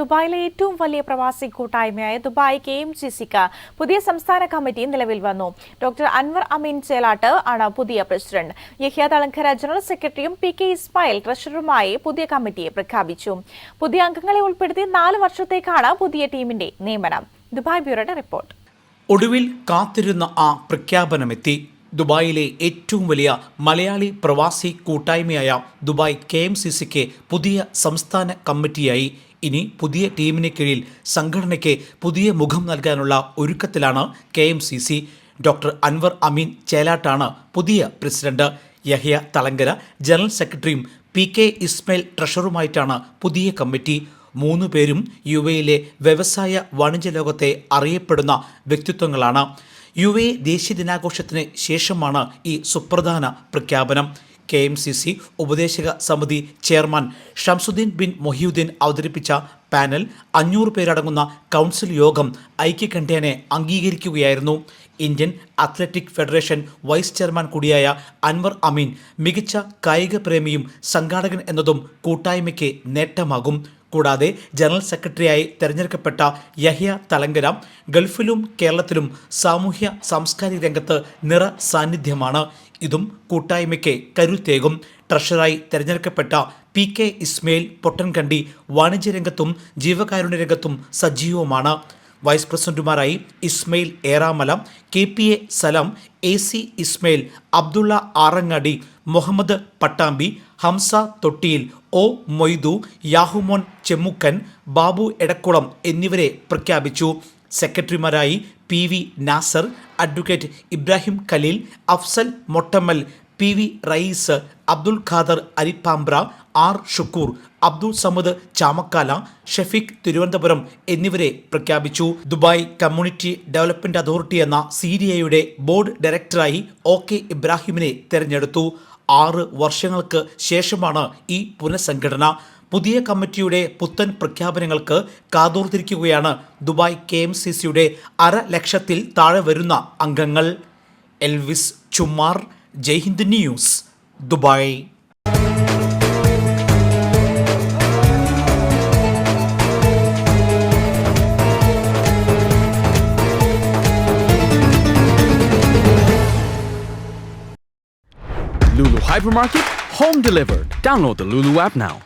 ദുബായിലെ ഏറ്റവും വലിയ പ്രവാസി കൂട്ടായ്മയായ ദുബായ് കെ എം സി സിക്ക് പുതിയ സംസ്ഥാന കമ്മിറ്റി നിലവിൽ വന്നു. ഡോക്ടർ അൻവർ അമീൻ ചേലാട്ട് ആണ് പുതിയ പ്രസിഡന്റ്. യഹ്യ തളങ്കര ജനറൽ സെക്രട്ടറിയും പി കെ ഇസ്മായിൽ ട്രഷററുമായി പുതിയ കമ്മിറ്റിയെ പ്രഖ്യാപിച്ചു. പുതിയ അംഗങ്ങളെ ഉൾപ്പെടുത്തി നാല് വർഷത്തേക്കാണ് പുതിയ ടീമിന്റെ നിയമനം. ദുബായ് ബ്യൂറോയുടെ റിപ്പോർട്ട്. ഒടുവിൽ കാത്തിരുന്ന ആ പ്രഖ്യാപനമെത്തി. ദുബായിലെ ഏറ്റവും വലിയ മലയാളി പ്രവാസി കൂട്ടായ്മയായ ദുബായ് കെ എം സി സിക്ക് പുതിയ സംസ്ഥാന കമ്മിറ്റിയായി ഇനി പുതിയ ടീമിന് കീഴിൽ സംഘടനയ്ക്ക് പുതിയ മുഖം നൽകാനുള്ള ഒരുക്കത്തിലാണ് K M C C. Doctor Anwar Amin ചേലാട്ടാണ് പുതിയ പ്രസിഡന്റ്. യഹ്യ തളങ്കര ജനറൽ സെക്രട്ടറിയും പി കെ ഇസ്മയിൽ ട്രഷറുമായിട്ടാണ് പുതിയ കമ്മിറ്റി. മൂന്ന് പേരും യു എയിലെ വ്യവസായ വാണിജ്യ ലോകത്തെ അറിയപ്പെടുന്ന വ്യക്തിത്വങ്ങളാണ്. യു എ ദേശീയ ദിനാഘോഷത്തിന് ശേഷമാണ് ഈ സുപ്രധാന പ്രഖ്യാപനം. കെ എം സി സി ഉപദേശക സമിതി ചെയർമാൻ ഷംസുദ്ദീൻ ബിൻ മൊഹിയുദ്ദീൻ അവതരിപ്പിച്ച പാനൽ അഞ്ഞൂറ് പേരടങ്ങുന്ന കൗൺസിൽ യോഗം ഐക്യകണ്ഠേനെ അംഗീകരിക്കുകയായിരുന്നു. Indian athletic federation vice chairman കൂടിയായ അൻവർ അമീൻ മികച്ച കായിക പ്രേമിയും സംഘാടകൻ എന്നതും കൂട്ടായ്മയ്ക്ക് നേട്ടമാകും. കൂടാതെ ജനറൽ സെക്രട്ടറിയായി തെരഞ്ഞെടുക്കപ്പെട്ട യഹ്യ തലങ്കര ഗൾഫിലും കേരളത്തിലും സാമൂഹ്യ സാംസ്കാരിക രംഗത്ത് നിറ സാന്നിധ്യമാണ്. ഇതും കൂട്ടായ്മയ്ക്ക് കരുത്തേകും. ട്രഷറായി തെരഞ്ഞെടുക്കപ്പെട്ട പി കെ ഇസ്മയിൽ പൊട്ടൻകണ്ടി വാണിജ്യരംഗത്തും ജീവകാരുണ്യ രംഗത്തും സജീവമാണ് vice പ്രസിഡന്റുമാരായി Ismail Eramala K P A Salam A C Ismail Abdulla Arangadi Muhammad Pattambi Hamsa Thottiyil O Moidu Yahumon Chemmukkan Babu Edakkulam എന്നിവരെ പ്രഖ്യാപിച്ചു. സെക്രട്ടറിമാരായി P V Nasar advocate Ibrahim Khalil Afsal Mottammal P V Rayees Abdul Khader Arippambra R Shukoor Abdul Samad Chamakkala Shefeeq Thiruvananthapuram എന്നിവരെ പ്രഖ്യാപിച്ചു. Dubai community development authority എന്ന സീരിയയുടെ board ഡയറക്ടറായി O K ഇബ്രാഹിമിനെ തെരഞ്ഞെടുത്തു. ആറ് വർഷങ്ങൾക്ക് ശേഷമാണ് ഈ പുനഃസംഘടന. പുതിയ കമ്മിറ്റിയുടെ പുത്തൻ പ്രഖ്യാപനങ്ങൾക്ക് കാതോർത്തിരിക്കുകയാണ് ദുബായ് കെ എം സി സിയുടെ അര ലക്ഷത്തിൽ താഴെ വരുന്ന അംഗങ്ങൾ. Elvis Chumar Jaihind news Dubai. Lulu Hypermarket, home delivered. Download the Lulu app now.